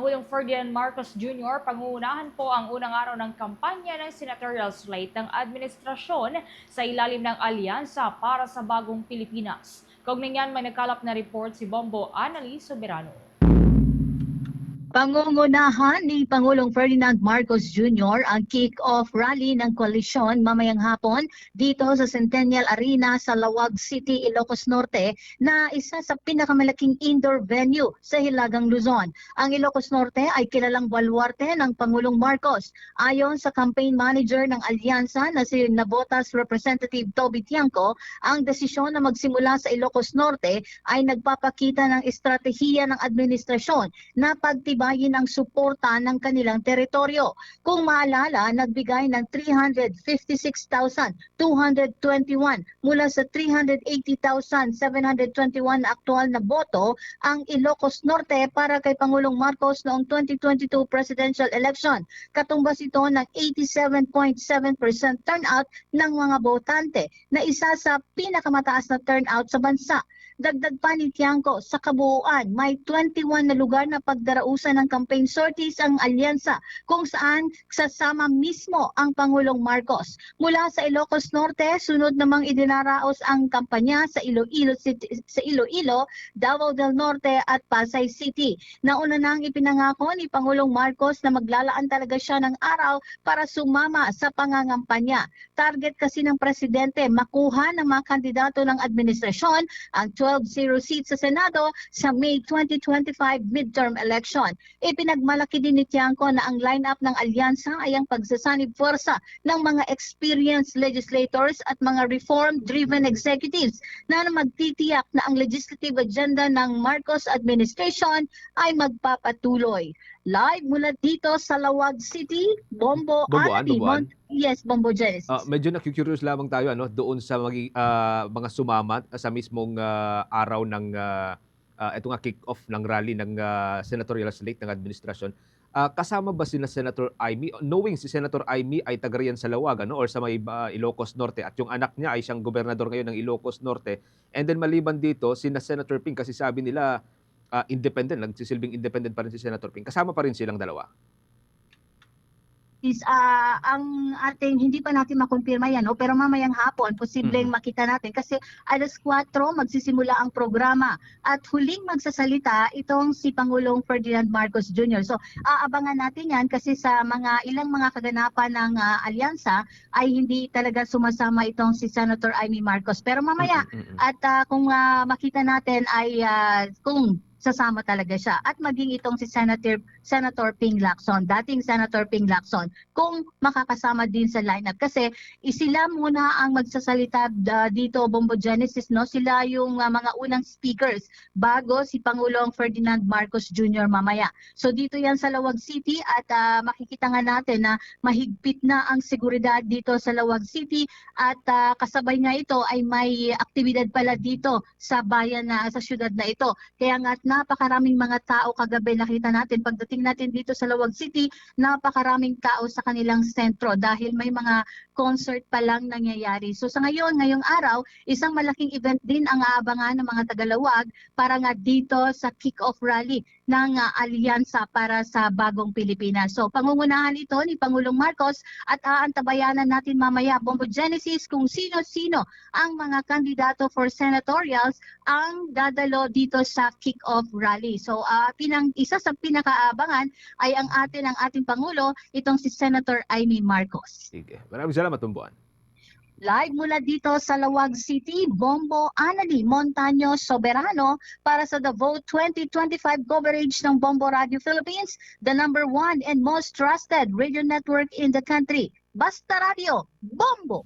Pangulong Ferdinand Marcos Jr. pangunahan po ang unang araw ng kampanya ng senatorial slate ng administrasyon sa ilalim ng alyansa para sa bagong Pilipinas. Kaugnay niyan may nagkalap na report si Bombo Annalise Soberano. Pangungunahan ni Pangulong Ferdinand Marcos Jr. ang kick-off rally ng koalisyon mamayang hapon dito sa Centennial Arena sa Lawag City, Ilocos Norte na isa sa pinakamalaking indoor venue sa Hilagang Luzon. Ang Ilocos Norte ay kilalang baluarte ng Pangulong Marcos. Ayon sa campaign manager ng alyansa na si Navotas Representative Toby Tiangco, ang desisyon na magsimula sa Ilocos Norte ay nagpapakita ng estratehiya ng administrasyon na pagtibayin ang suporta ng kanilang teritoryo. Kung maalala, nagbigay ng 356,221 mula sa 380,721 na aktual na boto ang Ilocos Norte para kay Pangulong Marcos noong 2022 presidential election. Katumbas ito ng 87.7% turnout ng mga botante na isa sa pinakamataas na turnout sa bansa. Dagdag pa ni Tiangco, sa kabuuan, may 21 na lugar na pagdarausan ng campaign sorties ang alyansa kung saan sasama mismo ang Pangulong Marcos. Mula sa Ilocos Norte, sunod namang idinaraos ang kampanya sa Iloilo sa Iloilo, Davao del Norte at Pasay City. Nauna nang ipinangako ni Pangulong Marcos na maglalaan talaga siya ng araw para sumama sa pangangampanya. Target kasi ng presidente makuha ng mga kandidato ng administrasyon ang 12-0 seat sa Senado sa May 2025 midterm election. Ipinagmalaki din ni Tiangco na ang lineup ng alyansa ay ang pagsasanib forsa ng mga experienced legislators at mga reform-driven executives na magtitiyak na ang legislative agenda ng Marcos administration ay magpapatuloy. Live mula dito sa Lawag City, Bombo, Bomboan, Andy, Bomboan. Mon- Yes, Bombo Genesis. Ah, medyo na-curious lamang tayo ano doon sa mga, ah, mga sumamat sa mismong ah, araw ng uh, ito nga kick-off ng rally ng ah, senatorial slate ng administrasyon. Ah, kasama ba sina Senator Aimee? Knowing si Senator Aimee ay taga riyan sa Lawag ano or sa may ah, Ilocos Norte at yung anak niya ay siyang gobernador ngayon ng Ilocos Norte. And then maliban dito sina Senator Ping kasi sabi nila ah, independent, nagsisilbing independent pa rin si Senator Ping. Kasama pa rin silang dalawa. is ah, ang ating hindi pa natin makumpirma yan no? pero mamayang hapon posibleng Mhm. makita natin kasi alas 4 magsisimula ang programa at huling magsasalita itong si Pangulong Ferdinand Marcos Jr. So aabangan natin yan kasi sa mga ilang mga kaganapan ng ah, alyansa ay hindi talaga sumasama itong si Senator Amy Marcos pero mamaya Mm, mm, mm, mm. at ah, kung ah, makita natin ay ah, kung sasama talaga siya at maging itong si Senator Senator Ping Lacson, dating Senator Ping Lacson, kung makakasama din sa lineup kasi sila muna ang magsasalita ah, dito Bombo Genesis no sila yung ah, mga unang speakers bago si Pangulong Ferdinand Marcos Jr. mamaya. So dito yan sa Lawag City at ah, makikita nga natin na mahigpit na ang seguridad dito sa Lawag City at ah, kasabay nga ito ay may aktibidad pala dito sa bayan na sa syudad na ito. Kaya nga napakaraming mga tao kagabi nakita natin pagdating natin dito sa Lawag City, napakaraming tao sa kanilang sentro dahil may mga concert pa lang nangyayari. So sa ngayon, ngayong araw, isang malaking event din ang aabangan ng mga Tagalawag para nga dito sa kick-off rally ng ah, alyansa para sa bagong Pilipinas. So pangungunahan ito ni Pangulong Marcos at aantabayanan natin mamaya Bombo Genesis kung sino-sino ang mga kandidato for senatorials ang dadalo dito sa kick-off rally. So ah, pinang isa sa pinakaabangan ay ang atin ang ating pangulo itong si Senator Amy Marcos. Sige. Maraming salamat, Tumbuan. Live mula dito sa Lawag City, Bombo Anali Montaño Soberano para sa The Vote 2025 coverage ng Bombo Radio Philippines, the number one and most trusted radio network in the country. Basta Radio, Bombo!